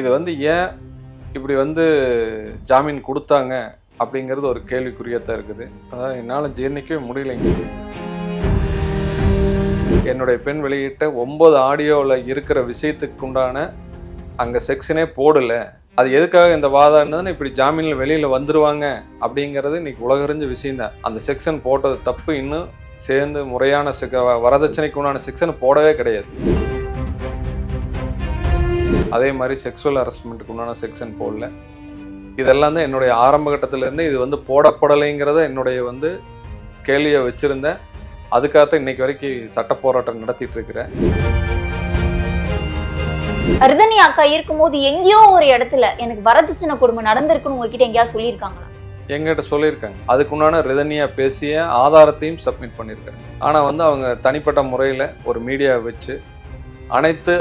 இது வந்து ஏன் இப்படி வந்து ஜாமீன் கொடுத்தாங்க அப்படிங்கிறது ஒரு கேள்விக்குறியத்தான் இருக்குது. அதாவது என்னால் ஜீர்ணிக்கவே முடியலைங்க. என்னுடைய பெண் வெளியிட்ட ஒன்பது ஆடியோவில் இருக்கிற விஷயத்துக்கு உண்டான அங்கே செக்ஷனே போடல. அது எதுக்காக இந்த வாதம் இருந்ததுன்னு இப்படி ஜாமீனில் வெளியில் வந்துடுவாங்க அப்படிங்கிறது இன்னைக்கு உலகறிஞ்ச விஷயந்தான் அந்த செக்ஷன் போட்டது தப்பு. இன்னும் சேர்ந்து முறையான செக் வரதட்சணைக்கு உண்டான செக்ஷன் போடவே கிடையாது. அதே மாதிரி செக்ஸுவல் ஹரஸ்மெண்ட்டுக்கு உண்டான செக்ஷன் போடல இதெல்லாம் தான் என்னுடைய ஆரம்ப கட்டத்திலேருந்து இது வந்து போடப்படலைங்கிறத என்னுடைய வந்து கேள்வியை வச்சுருந்தேன். அதுக்காகத்தான் இன்னைக்கு வரைக்கும் சட்ட போராட்டம் நடத்திட்டு இருக்கிறேன். ரிதனி அக்கா இருக்கும்போது எங்கேயோ ஒரு இடத்துல எனக்கு வரதட்சணை கொடுமை நடந்திருக்குன்னு உங்ககிட்ட எங்கேயாவது சொல்லியிருக்காங்களா? எங்கிட்ட சொல்லியிருக்காங்க. அதுக்குண்டான ரிதனியா பேசிய ஆதாரத்தையும் சப்மிட் பண்ணியிருக்காங்க ஆனால் வந்து அவங்க தனிப்பட்ட முறையில் ஒரு மீடியா வச்சு அனைத்து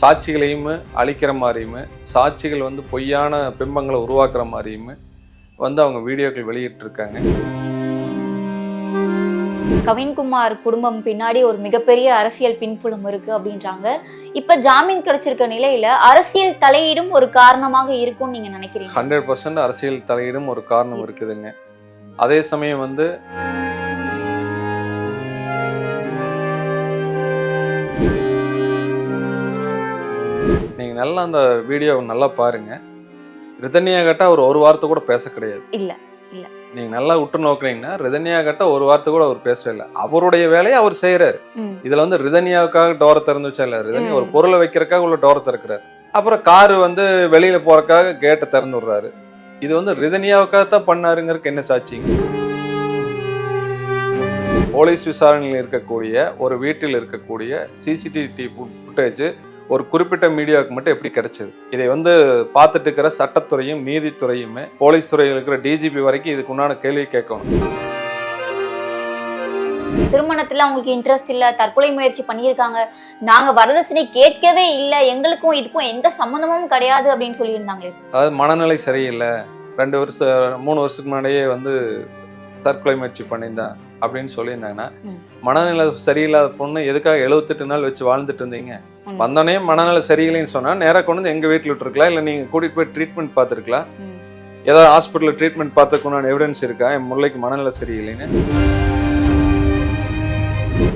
சாட்சிகளையும் அழிக்கிற மாதிரியும் சாட்சிகள் வந்து பொய்யான பிம்பங்களை உருவாக்குற மாதிரியும் வந்து அவங்க வீடியோக்கள் வெளியிட்டிருக்காங்க. கவின்குமார் குடும்பம் பின்னாடி ஒரு மிகப்பெரிய அரசியல் பின்புலம் இருக்கு அப்படின்றாங்க. இப்ப ஜாமீன் கிடைச்சிருக்க நிலையில அரசியல் தலையீடும் ஒரு காரணமாக இருக்கும்னு நீங்க நினைக்கிறீங்க? ஹண்ட்ரட் பர்சன்ட் அரசியல் தலையீடும் ஒரு காரணம் இருக்குதுங்க. அதே சமயம் வந்து நீங்கள் நல்லா அந்த வீடியோவை நல்லா பாருங்க. ரிதன்யா கட்ட அவர் ஒரு வார்த்தை கூட பேச கிடையாது. இல்ல நீங்கள் நல்லா உற்று நோக்குனீங்கன்னா ரிதன்யா கட்ட ஒரு வார்த்தை கூட அவர் பேசவே இல்லை. அவருடைய வேலையை அவர் செய்கிறாரு ம். இதுல வந்து ரிதன்யாவுக்காக டோரை திறந்து வச்சா இல்ல. ரிதன்யா. ஒரு பொருளை வைக்கிறதுக்காக உள்ள டோரை திறக்கிறாரு. அப்புறம் கார் வந்து வெளியில போறதுக்காக கேட்டை திறந்து விடுறாரு. இது வந்து ரிதன்யாவுக்காக தான் பண்ணாருங்கிறதுக்கு என்ன சாட்சிங்க போலீஸ் விசாரணையில் இருக்கக்கூடிய ஒரு வீட்டில் இருக்கக்கூடிய சிசிடிவி ஃபுட்டேஜ் ஒரு குறிப்பிட்ட மீடியாவுக்கு மட்டும் எப்படி கிடைச்சது? இதை வந்து பார்த்துட்டு இருக்கிற சட்டத்துறையும் நீதித்துறையுமே போலீஸ் துறையில் இருக்கிற டிஜிபி வரைக்கும் இதுக்கு உண்டான கேள்வி கேட்கணும். திருமணத்துல அவங்களுக்கு இன்ட்ரெஸ்ட் இல்ல தற்கொலை முயற்சி பண்ணியிருக்காங்க. நாங்க வரதட்சணை கேட்கவே இல்ல. எங்களுக்கும் இதுக்கும் எந்த சம்மந்தமும் கிடையாது அப்படின்னு சொல்லியிருந்தாங்களே. அதாவது மனநிலை சரியில்லை. ரெண்டு வருஷம் மூணு வருஷத்துக்கு முன்னாடியே வந்து தற்கொலை முயற்சி பண்ணியிருந்தேன் அப்படின்னு சொல்லியிருந்தாங்கன்னா. மனநிலை சரியில்லாத பொண்ணு எதுக்காக எழுபத்தெட்டு நாள் வச்சு வாழ்ந்துட்டு இருந்தீங்க. வந்தோடனே மனநிலை சரியில்லைன்னு சொன்னா நேராக கொண்டு வந்து எங்க வீட்டில் விட்டுருக்கலாம். இல்லை நீங்க கூட்டிட்டு போய் ட்ரீட்மெண்ட் பார்த்துருக்கலாம். ஏதாவது ஹாஸ்பிட்டலில் ட்ரீட்மெண்ட் பார்த்துக்குன்னு எவிடன்ஸ் இருக்கா? என் முல்லைக்கு மனநிலை சரியில்லைன்னு.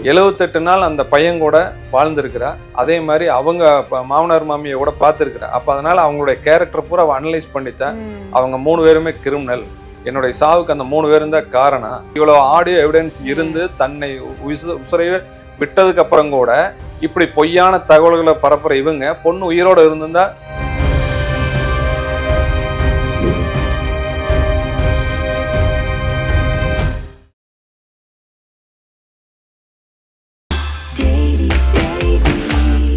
எழுவத்தெட்டு நாள் அந்த பையன் கூட வாழ்ந்திருக்கிறா. அதே மாதிரி அவங்க மாமனார் மாமியை கூட பார்த்துருக்கிறா. அப்போ அதனால அவங்களுடைய கேரக்டர் பூரா அனலைஸ் பண்ணித்தான். அவங்க மூணு பேருமே கிரிமினல் என்னுடைய சாவுக்கு அந்த மூணு பேரும் தான் காரணம். இவ்வளோ ஆடியோ எவிடன்ஸ் இருந்து தன்னை உச- உசுரையே விட்டதுக்கு அப்புறம் கூட இப்படி பொய்யான தகவல்களை பரப்புற இவங்க பொண்ணு உயிரோட இருந்திருந்தா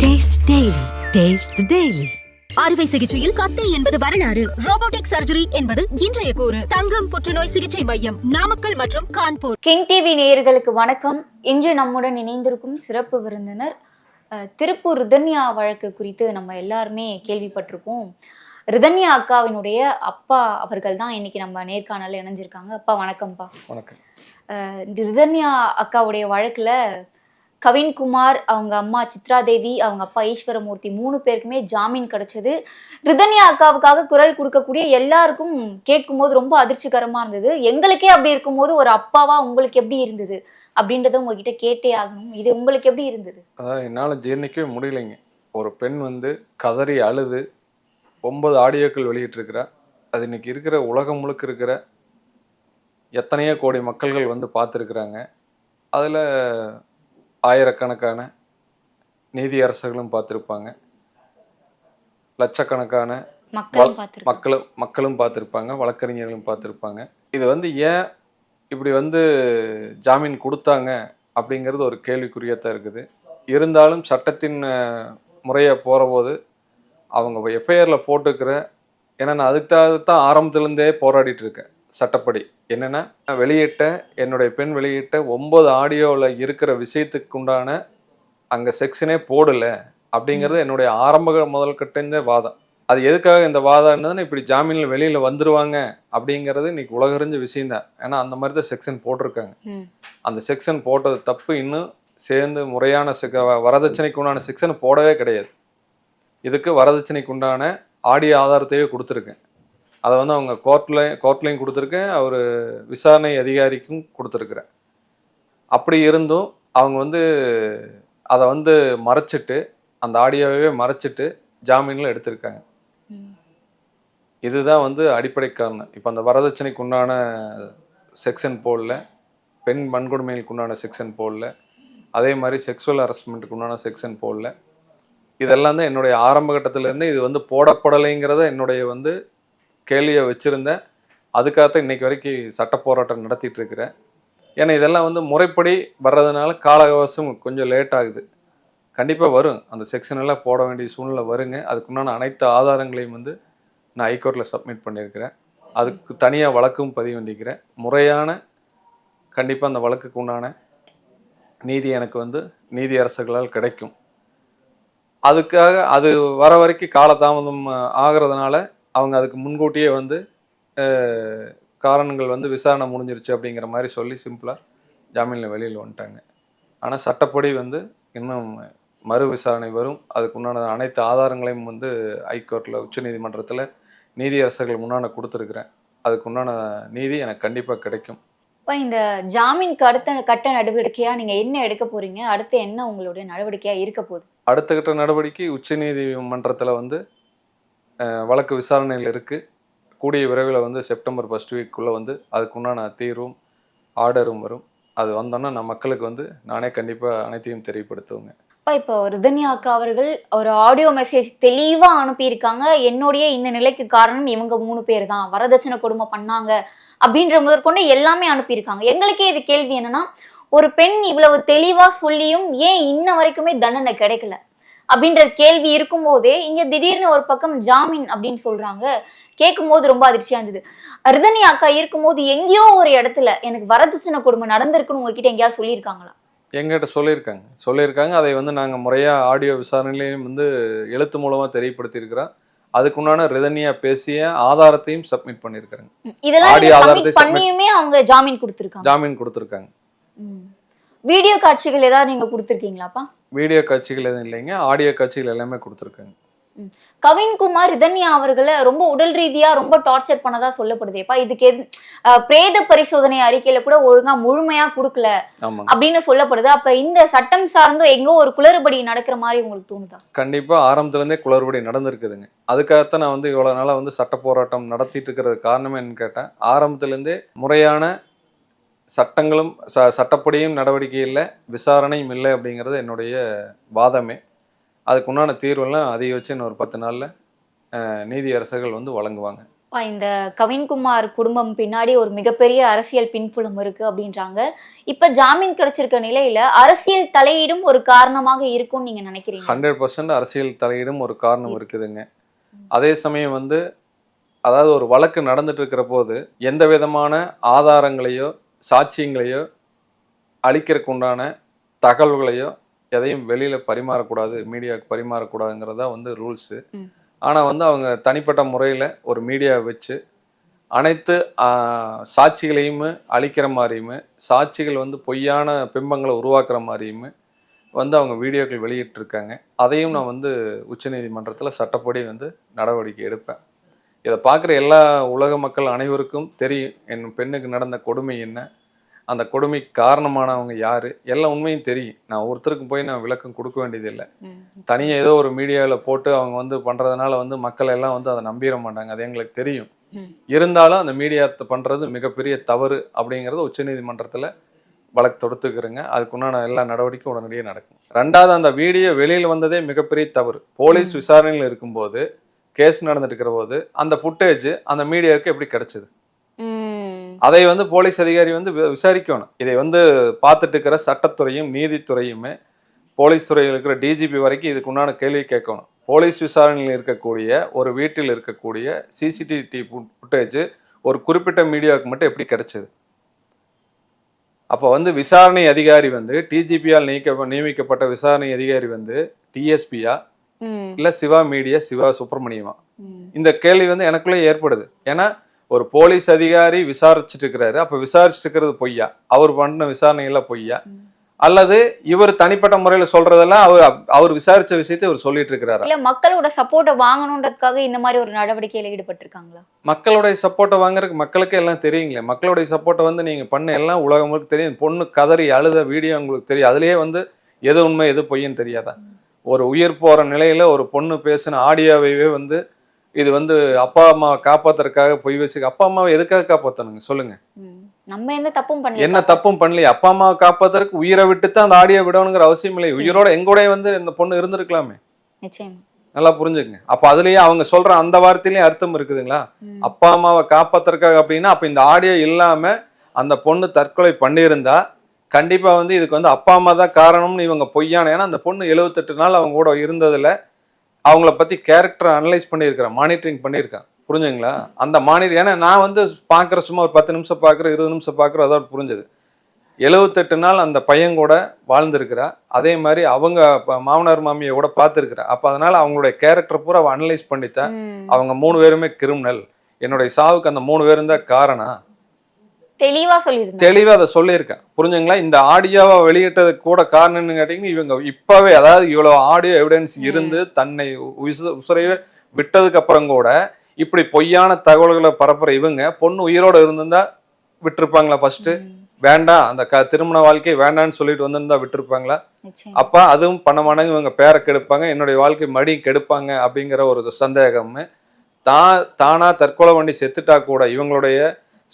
Taste Daily. Taste the Daily. அறுவை சிகிச்சையில் கத்தை என்பது வரலாறு ரோபோட்டிக் சர்ஜரி என்பது இன்றைய கூறு தங்கம் புற்றுநோய் சிகிச்சை மையம் நாமக்கல் மற்றும் கான்பூர் கிங் டிவி நேயர்களுக்கு வணக்கம் இன்று நம்முடன் இணைந்திருக்கும் சிறப்பு விருந்தினர் திருப்பூர் ரிதன்யா வழக்கு குறித்து நம்ம எல்லாருமே கேள்விப்பட்டிருப்போம். ரிதன்யா அக்காவினுடைய அப்பா அவர்கள் தான் இன்னைக்கு நம்ம நேர்காணல இணைஞ்சிருக்காங்க. அப்பா வணக்கம்ப்பா. வணக்கம். ரிதன்யா அக்காவுடைய வழக்குல கவின்குமார் அவங்க அம்மா சித்ராதேவி அவங்க அப்பா ஈஸ்வரமூர்த்தி மூணு பேருக்குமே ஜாமீன் கிடைச்சது. ரிதன்யா அக்காவுக்காக குரல் கொடுக்கக்கூடிய எல்லாருக்கும் கேட்கும்போது ரொம்ப அதிர்ச்சிகரமா இருந்தது. எங்களுக்கே அப்படி இருக்கும்போது ஒரு அப்பாவா உங்களுக்கு எப்படி இருந்தது? அப்படின்றத உங்ககிட்ட கேட்டே ஆகணும். இது உங்களுக்கு எப்படி இருந்தது? அதாவது என்னால் ஜீர்ணிக்கவே முடியலைங்க. ஒரு பெண் வந்து கதறி அழுது ஒன்பது ஆடியோக்கள் வெளியிட்டிருக்கிறா. அது இன்னைக்கு இருக்கிற உலகம் முழுக்க இருக்கிற எத்தனையோ கோடி மக்கள்கள் வந்து பார்த்துருக்குறாங்க. அதில் ஆயிரக்கணக்கான நீதி அரசர்களும் பார்த்துருப்பாங்க. லட்சக்கணக்கான மக்களும் மக்களும் மக்களும் பார்த்துருப்பாங்க. வழக்கறிஞர்களும் பார்த்துருப்பாங்க. இது வந்து ஏன் இப்படி வந்து ஜாமீன் கொடுத்தாங்க அப்படிங்கிறது ஒரு கேள்விக்குறியத்தான் இருக்குது. இருந்தாலும் சட்டத்தின் முறையை போகிறபோது அவங்க எஃப்ஐஆரில் போட்டுக்கிற ஏன்னா நான் அதுக்காக தான் ஆரம்பத்துலேருந்தே போராடிட்டு இருக்கேன். சட்டப்படி. என்னென்னா வெளியிட்ட என்னுடைய பெண் வெளியிட்ட ஒன்பது ஆடியோவில் இருக்கிற விஷயத்துக்கு உண்டான அங்கே செக்ஷனே போடல அப்படிங்கிறது என்னுடைய ஆரம்ப முதல் கட்டிருந்தே வாதம். அது எதுக்காக இந்த வாதம் இருந்ததுன்னு இப்படி ஜாமீனில் வெளியில் வந்துருவாங்க அப்படிங்கிறது இன்னைக்கு உலகறிஞ்ச விஷயம்தான். ஏன்னா அந்த மாதிரி தான் செக்ஷன் போட்டிருக்காங்க. அந்த செக்ஷன் போட்டது தப்பு. இன்னும் சேர்ந்து முறையான செக வரதட்சணைக்கு உண்டான செக்ஷன் போடவே கிடையாது. இதுக்கு வரதட்சணைக்கு உண்டான ஆடியோ ஆதாரத்தையே கொடுத்துருக்கேன். அதை வந்து அவங்க கோர்ட்டில் கோர்ட்லேயும் கொடுத்துருக்கேன். அவர் விசாரணை அதிகாரிக்கும் கொடுத்துருக்குறேன். அப்படி இருந்தும் அவங்க வந்து அதை வந்து மறைச்சிட்டு அந்த ஆடியோவே மறைச்சிட்டு ஜாமீனில் எடுத்திருக்காங்க. இதுதான் வந்து அடிப்படை காரணம். இப்போ அந்த வரதட்சணைக்கு உண்டான செக்ஷன் போடல. பெண் வன்கொடுமைகளுக்கு உண்டான செக்ஷன் போடல. அதே மாதிரி செக்ஸுவல் ஹரஸ்மெண்ட்டுக்கு உண்டான செக்ஷன் போடல. இதெல்லாம் தான் என்னுடைய ஆரம்ப கட்டத்திலேருந்து இது வந்து போடப்படலைங்கிறத என்னுடைய வந்து கேள்வியை வச்சுருந்தேன். அதுக்காகத்தான் இன்னைக்கு வரைக்கும் சட்ட போராட்டம் நடத்திட்டு இருக்கிறேன். ஏன்னா இதெல்லாம் வந்து முறைப்படி வர்றதுனால கால அவகாசம் கொஞ்சம் லேட் ஆகுது. கண்டிப்பாக வரும். அந்த செக்ஷன் எல்லாம் போட வேண்டிய சூழ்நிலை வருங்க. அதுக்குண்டான அனைத்து ஆதாரங்களையும் வந்து நான் ஹைகோர்ட்டில் சப்மிட் பண்ணியிருக்கிறேன். அதுக்கு தனியாக வழக்கும் பதிவு பண்ணிக்கிறேன் முறையான கண்டிப்பாக அந்த வழக்குக்கு உண்டான நீதி எனக்கு வந்து நீதி அரசுகளால் கிடைக்கும். அதுக்காக அது வர வரைக்கும் காலதாமதம் ஆகிறதுனால அவங்க அதுக்கு முன்கூட்டியே வந்து காரணங்கள் வந்து விசாரணை முடிஞ்சிருச்சு அப்படிங்கிற மாதிரி சொல்லி சிம்பிளாக ஜாமீனில் வெளியில் வந்துட்டாங்க. ஆனால் சட்டப்படி வந்து இன்னும் மறு விசாரணை வரும். அதுக்கு உண்டான அனைத்து ஆதாரங்களையும் வந்து ஹைகோர்ட்டில் உச்சநீதிமன்றத்தில் நீதியரசர்கள் முன்னாடி கொடுத்துருக்குறேன். அதுக்கு உண்டான நீதி எனக்கு கண்டிப்பாக கிடைக்கும். இப்போ இந்த ஜாமீனுக்கு அடுத்த கட்ட நடவடிக்கையா நீங்க என்ன எடுக்க போறீங்க? அடுத்து என்ன உங்களுடைய நடவடிக்கையா இருக்க போகுது? அடுத்த கட்ட நடவடிக்கை உச்சநீதிமன்றத்தில் வந்து வழக்கு விசாரணையில் இருக்குது கூடிய விரைவில் வந்து செப்டம்பர் ஃபர்ஸ்ட் வீக்குள்ளே வந்து அதுக்குண்டான தீர்வும் ஆர்டரும் வரும். அது வந்தோன்னா நான் மக்களுக்கு வந்து நானே கண்டிப்பாக அனைத்தையும் தெரியப்படுத்துவேங்க. அப்பா இப்போ ரிதன்யா அக்கா அவர்கள் ஒரு ஆடியோ மெசேஜ் தெளிவாக அனுப்பியிருக்காங்க. என்னுடைய இந்த நிலைக்கு காரணம் இவங்க மூணு பேர் தான். வரதட்சணை கொடுமை பண்ணாங்க அப்படின்ற முதற்கொண்டு எல்லாமே அனுப்பியிருக்காங்க. எங்களுக்கே இது கேள்வி என்னன்னா ஒரு பெண் இவ்வளவு தெளிவாக சொல்லியும் ஏன் இன்ன வரைக்குமே தண்டனை கிடைக்கல? அப்படின்ற கேள்வி இருக்கும்போதே இங்க திடீர்னு ஒரு பக்கம் ஜாமீன் அப்படின்னு சொல்றாங்க. கேட்கும்போது ரொம்ப அதிர்ச்சியா இருந்தது. ரிதன்யா அக்கா இருக்கும்போது எங்கேயோ ஒரு இடத்துல எனக்கு வரதட்சணை கொடுமை நடந்திருக்குன்னு உங்ககிட்ட எங்கேயாவது சொல்லியிருக்காங்களா? எங்கிட்ட சொல்லியிருக்காங்க. சொல்லியிருக்காங்க. அதை வந்து நாங்கள் முறையாக ஆடியோ விசாரணையிலையும் வந்து எழுத்து மூலமாக தெரியப்படுத்தியிருக்கிறோம். அதுக்குண்டான ரிதனியா பேசிய ஆதாரத்தையும் சப்மிட் பண்ணியிருக்காங்க இதெல்லாம் ஆடியோ ஆதாரத்தை பண்ணியுமே அவங்க ஜாமீன் கொடுத்துருக்காங்க. ஜாமீன் கொடுத்துருக்காங்க. வீடியோ காட்சிகள் ஏதாவது நீங்க கொடுத்துருக்கீங்களாப்பா? வீடியோ காட்சிகள் எதுவும் இல்லைங்க. ஆடியோ காட்சிகள் எல்லாமே கொடுத்துருக்காங்க. கவின்குமார் ரிதன்யா அவர்களை ரொம்ப உடல் ரீதியா ரொம்ப டார்ச்சர் பண்ணதா சொல்லப்படுதேப்பா இதுக்கு எது பிரேத பரிசோதனை அறிக்கையில கூட ஒழுங்கா முழுமையா கொடுக்கல அப்படின்னு சொல்லப்படுது. அப்ப இந்த சட்டம் சார்ந்தோ எங்கோ ஒரு குளறுபடி நடக்கிற மாதிரி உங்களுக்கு தோணுதா? கண்டிப்பா ஆரம்பத்துலேருந்தே குளறுபடி நடந்திருக்குதுங்க. அதுக்காகத்தான் நான் வந்து இவ்வளோ நாளாக வந்து சட்ட போராட்டம் நடத்திட்டு இருக்கிறது காரணம் என்னன்னு கேட்டேன். ஆரம்பத்துலேருந்தே முறையான சட்டங்களும் ச சட்டப்படியும் நடவடிக்கை இல்லை விசாரணையும் இல்லை அப்படிங்கிறது என்னுடைய வாதமே. அதுக்கு உண்டான தீர்வெல்லாம் அதிகபட்சம் இன்னும் ஒரு பத்து நாளில் நீதி அரசர்கள் வந்து வழங்குவாங்க. இந்த கவின்குமார் குடும்பம் பின்னாடி ஒரு மிகப்பெரிய அரசியல் பின்புலம் இருக்கு அப்படின்றாங்க. இப்ப ஜாமீன் கிடைச்சிருக்க நிலையில அரசியல் தலையீடும் ஒரு காரணமாக இருக்கும்னு நீங்க நினைக்கிறீங்க? ஹண்ட்ரட் பர்சன்ட் அரசியல் தலையீடும் ஒரு காரணம் இருக்குதுங்க. அதே சமயம் வந்து அதாவது ஒரு வழக்கு நடந்துட்டு இருக்கிற போது எந்த விதமான ஆதாரங்களையோ சாட்சியங்களையோ அளிக்கிறதுக்கு உண்டான தகவல்களையோ எதையும் வெளியில பரிமாறக்கூடாது மீடியாவுக்கு பரிமாறக்கூடாதுங்கிறதா வந்து ரூல்ஸு. ஆனால் வந்து அவங்க தனிப்பட்ட முறையில் ஒரு மீடியா வச்சு அனைத்து சாட்சிகளையும் அழிக்கிற மாதிரியுமே சாட்சிகள் வந்து பொய்யான பிம்பங்களை உருவாக்குற மாதிரியுமே வந்து அவங்க வீடியோக்கள் வெளியிட்டிருக்காங்க. அதையும் நான் வந்து உச்சநீதிமன்றத்தில் சட்டப்படி வந்து நடவடிக்கை எடுப்பேன். இதை பார்க்குற எல்லா உலக மக்கள் அனைவருக்கும் தெரியும் என் பெண்ணுக்கு நடந்த கொடுமை என்ன அந்த கொடுமைக்கு காரணமானவங்க யாரு எல்லா உண்மையும் தெரியும். நான் ஒருத்தருக்கு போய் நான் விளக்கம் கொடுக்க வேண்டியதில்லை. தனியாக ஏதோ ஒரு மீடியாவில் போட்டு அவங்க வந்து பண்ணுறதுனால வந்து மக்கள் எல்லாம் வந்து அதை நம்பிட மாட்டாங்க. அது எங்களுக்கு தெரியும். இருந்தாலும் அந்த மீடியா பண்ணுறது மிகப்பெரிய தவறு அப்படிங்கிறது உச்சநீதிமன்றத்தில் வழக்கு தொடுத்துக்கிறேங்க. அதுக்குண்டான எல்லா நடவடிக்கையும் உடனடியாக நடக்கும். ரெண்டாவது அந்த வீடியோ வெளியில் வந்ததே மிகப்பெரிய தவறு. போலீஸ் விசாரணையில் இருக்கும்போது கேஸ் நடந்துட்டு இருக்கிற போது அந்த ஃபுட்டேஜ் அந்த மீடியாவுக்கு எப்படி கிடைச்சது. அதை வந்து போலீஸ் அதிகாரி வந்து விசாரிக்கணும் இதை வந்து பார்த்துட்டு இருக்கிற சட்டத்துறையும் நீதித்துறையுமே போலீஸ் துறையில் இருக்கிற டிஜிபி வரைக்கும் இதுக்கு உண்டான கேள்வி கேட்கணும் போலீஸ் விசாரணையில் இருக்கக்கூடிய ஒரு வீட்டில் இருக்கக்கூடிய சிசிடிவி ஃபுட்டேஜ் ஒரு குறிப்பிட்ட மீடியாவுக்கு மட்டும் எப்படி கிடைச்சது அப்போ வந்து விசாரணை அதிகாரி வந்து டிஜிபியால் நீக்க நியமிக்கப்பட்ட விசாரணை அதிகாரி வந்து டிஎஸ்பியா. இல்லை சிவா மீடியா சிவா சுப்பிரமணியமா. இந்த கேள்வி வந்து எனக்குள்ளே ஏற்படுது. ஏன்னா ஒரு போலீஸ் அதிகாரி விசாரிச்சுட்டு இருக்கிறாரு. அப்ப விசாரிச்சுட்டு இருக்கிறது பொய்யா? அவர் பண்ண விசாரணையில பொய்யா? அல்லது இவர் தனிப்பட்ட முறையில சொல்றதெல்லாம் அவர் அவர் விசாரிச்ச விஷயத்தை இவர் சொல்லிட்டு இருக்கிறாரா? இல்ல மக்களோட சப்போர்ட்டை வாங்கணுன்றதுக்காக இந்த மாதிரி ஒரு நடவடிக்கையில ஈடுபட்டிருக்காங்களா? மக்களுடைய சப்போர்ட்டை வாங்குறதுக்கு மக்களுக்கு எல்லாம் தெரியுங்களே. மக்களுடைய சப்போர்ட்டை வந்து நீங்க பண்ண எல்லாம் உலகம் தெரியும். பொண்ணு கதறி அழுத வீடியோ உங்களுக்கு தெரியும். அதுலயே வந்து எது உண்மை எது பொய்ன்னு தெரியாதா? ஒரு உயிர் போற நிலையில ஒரு பொண்ணு பேசின ஆடியோவையே வந்து இது வந்து அப்பா அம்மாவை காப்பாத்துறதுக்காக பொய் பேசி அப்பா அம்மாவை எதுக்காக காப்பாத்தணுங்க? சொல்லுங்க. நம்ம எந்த தப்பும் பண்ணல. என்ன தப்பும் பண்ணலையே? அப்பா அம்மாவை காப்பாத்துறதுக்கு உயிரை விட்டு தான் அந்த ஆடியோ விடணுங்கிற அவசியம் இல்லை உயிரோட எங்கூடயே வந்து இந்த பொண்ணு இருந்திருக்கலாமே? நல்லா புரிஞ்சுக்கங்க. அப்ப அதுலயே அவங்க சொல்ற அந்த வார்த்தையிலயும் அர்த்தம் இருக்குதுங்களா. அப்பா அம்மாவை காப்பாத்துறதுக்காக அப்படின்னா அப்ப இந்த ஆடியோ இல்லாம அந்த பொண்ணு தற்கொலை பண்ணியிருந்தா கண்டிப்பா வந்து இதுக்கு வந்து அப்பா அம்மா தான் காரணம்னு இவங்க பொய்யான ஏன்னா அந்த பொண்ணு எழுபத்தெட்டு நாள் அவங்க கூட இருந்ததுல அவங்கள பத்தி கேரக்டர் அனலைஸ் பண்ணியிருக்கிறேன் மானிட்டரிங் பண்ணியிருக்கேன் புரிஞ்சுங்களா? அந்த மானிட்டர் ஏன்னா நான் வந்து பார்க்குற சும்மா ஒரு பத்து நிமிஷம் பார்க்குறேன் இருபது நிமிஷம் பார்க்குறேன் அதோட புரிஞ்சது. எழுபத்தெட்டு நாள் அந்த பையன் கூட வாழ்ந்திருக்கிறா. அதே மாதிரி அவங்க மாமனார் மாமியை கூட பார்த்துருக்கிறா. அப்போ அதனால அவங்களுடைய கேரக்டர் பூரா அவ அனலைஸ் பண்ணித்தான். அவங்க மூணு பேருமே கிரிமினல் என்னுடைய சாவுக்கு அந்த மூணு பேரும் தான் காரணம். தெளிவா சொல்லியிருந்தாங்க. தெளிவா அதை சொல்லியிருக்கேன். புரிஞ்சுங்களா? இந்த ஆடியோவை வெளியிட்டதுக்கு கூட காரணம்னு கேட்டீங்கன்னா இவங்க இப்பவே அதாவது இவ்வளவு ஆடியோ எவிடன்ஸ் இருந்து தன்னை உசு- உசுரையே விட்டதுக்கு அப்புறம் கூட இப்படி பொய்யான தகவல்களை பரப்புற இவங்க பொண்ணு உயிரோட இருந்திருந்தா விட்டிருப்பாங்களா ஃபர்ஸ்ட் வேண்டாம் அந்த க திருமண வாழ்க்கை வேண்டாம்னு சொல்லிட்டு வந்திருந்தா விட்டிருப்பாங்களா? அப்ப அதுவும் பண்ண மாட்டாங்க இவங்க பேரை கெடுப்பாங்க என்னுடைய வாழ்க்கை மடி கெடுப்பாங்க அப்படிங்கிற ஒரு சந்தேகம். தான் தானா தற்கொலை வண்டி செத்துட்டா கூட இவங்களுடைய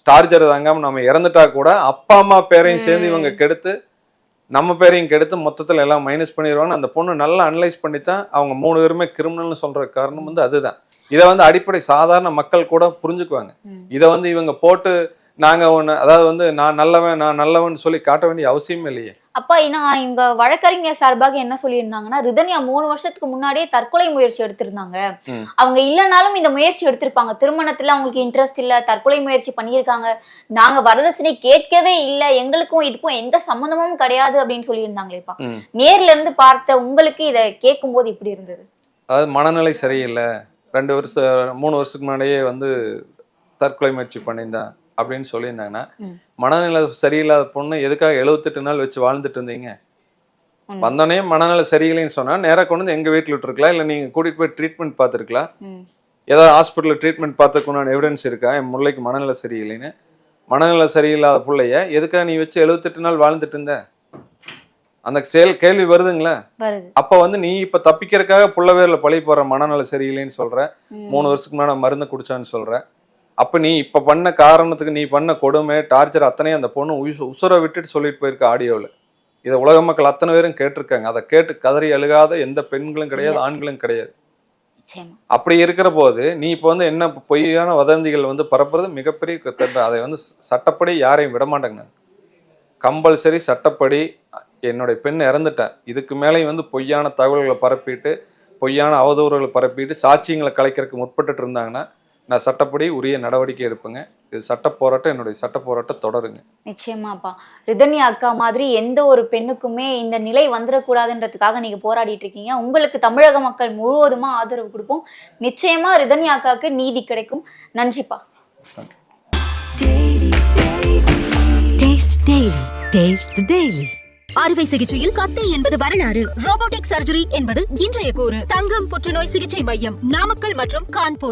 டார்ச்சர் தாங்காம நம்ம இறந்துட்டா கூட அப்பா அம்மா பேரையும் சேர்ந்து இவங்க கெடுத்து நம்ம பேரையும் கெடுத்து மொத்தத்துல எல்லாம் மைனஸ் பண்ணிடுவாங்க. அந்த பொண்ணு நல்லா அனலைஸ் பண்ணி தான் அவங்க மூணு பேருமே கிரிமினல்னு சொல்ற காரணம் வந்து அதுதான். இதை வந்து அடிப்படை சாதாரண மக்கள் கூட புரிஞ்சுக்குவாங்க. இதை வந்து இவங்க போட்டு நாங்க ஒண்ணு அதாவது வந்து நான் நல்லவன் நான் நல்லவன் சொல்லி காட்ட வேண்டிய அவசியம் இல்லையே. அப்பா நான் இங்க வழக்கறிஞர் சார்பாக என்ன சொல்லியிருந்தாங்கன்னா ரிதன்யா மூணு வருஷத்துக்கு முன்னாடியே தற்கொலை முயற்சி எடுத்திருந்தாங்க. அவங்க இல்லைனாலும் இந்த முயற்சி எடுத்திருப்பாங்க. திருமணத்துல அவங்களுக்கு இன்ட்ரெஸ்ட் இல்ல தற்கொலை முயற்சி பண்ணியிருக்காங்க. நாங்க வரதட்சணை கேட்கவே இல்ல எங்களுக்கும் இதுக்கும் எந்த சம்மந்தமும் கிடையாது அப்படின்னு சொல்லியிருந்தாங்களேப்பா. நேர்ல இருந்து பார்த்த உங்களுக்கு இதை கேட்கும்போது இப்படி இருந்தது? அதாவது மனநிலை சரியில்லை. ரெண்டு வருஷம் மூணு வருஷத்துக்கு முன்னாடியே வந்து தற்கொலை முயற்சி பண்ணியிருந்தேன் அப்படின்னு சொல்லியிருந்தாங்கன்னா. மனநிலை சரியில்லாத பொண்ணு எதுக்காக எழுபத்தெட்டு நாள் வச்சு வாழ்ந்துட்டு இருந்தீங்க. வந்தோடனே மனநிலை சரியில்லைன்னு சொன்னா நேரா கொண்டு வந்து எங்க வீட்டில் விட்டுருக்கலாம் இல்லை நீங்க கூட்டிட்டு போய் ட்ரீட்மெண்ட் பார்த்துருக்கலாம். ஏதாவது ஹாஸ்பிட்டலில் ட்ரீட்மெண்ட் பார்த்ததுக்குண்டான எவிடன்ஸ் இருக்கா? என் முல்லைக்கு மனநிலை சரியில்லைன்னு. மனநிலை சரியில்லாத பிள்ளைய எதுக்காக நீ வச்சு எழுபத்தெட்டு நாள் வாழ்ந்துட்டு இருந்த? அந்த செயல் கேள்வி வருதுங்களா? வருது. அப்ப வந்து நீ இப்ப தப்பிக்கிறதுக்காக புள்ள வேர்ல பழி போற மனநல சரியில்லைன்னு சொல்ற. மூணு வருஷத்துக்கு முன்னாடி மருந்து குடிச்சான்னு சொல்ற. அப்ப நீ இப்ப பண்ண காரணத்துக்கு நீ பண்ண கொடுமை டார்ச்சர் அத்தனையும் அந்த பொண்ணு உயிர் உசுரை விட்டுட்டு சொல்லிட்டு போயிருக்க ஆடியோவில் இதை உலக மக்கள் அத்தனை பேரும் கேட்டிருக்காங்க. அதை கேட்டு கதறி அழுகாத எந்த பெண்களும் கிடையாது ஆண்களும் கிடையாது. அப்படி இருக்கிற போது நீ இப்போ வந்து என்ன பொய்யான வதந்திகள் வந்து பரப்புறது? மிகப்பெரிய அதை வந்து சட்டப்படி யாரையும் விட மாட்டாங்க நான். கம்பல்சரி சட்டப்படி என்னுடைய பெண் இறந்துட்டா இதுக்கு மேலேயும் வந்து பொய்யான தகவல்களை பரப்பிட்டு பொய்யான அவதூறுகளை பரப்பிட்டு சாட்சியங்களை கலைக்கிறதுக்கு முற்பட்டுட்டு இருந்தாங்கன்னா நான் சட்டப்படி உரிய நடவடிக்கை எடுப்பேங்க. இது சட்ட போராட்டம் என்னுடைய சட்ட போராட்டம் தொடருங்க. நிச்சயமாப்பா. ரிதன்யா அக்கா மாதிரி எந்த ஒரு பெண்ணுக்குமே இந்த நிலை வந்துடக்கூடாதுன்றதுக்காக நீங்க போராடிட்டு இருக்கீங்க. உங்களுக்கு தமிழக மக்கள் முழுவதுமா ஆதரவு கொடுப்போம். நிச்சயமா ரிதன்யா அக்காவுக்கு நீதி கிடைக்கும். நன்றிப்பா. Taste the Daily. Taste the Daily. அறுவை சிகிச்சையில் கத்தை என்பது வரலாறு. ரோபோட்டிக் சர்ஜரி என்பது இன்றைய கூறு. தங்கம் புற்றுநோய் சிகிச்சை மையம் நாமக்கல் மற்றும் கான்பூர்.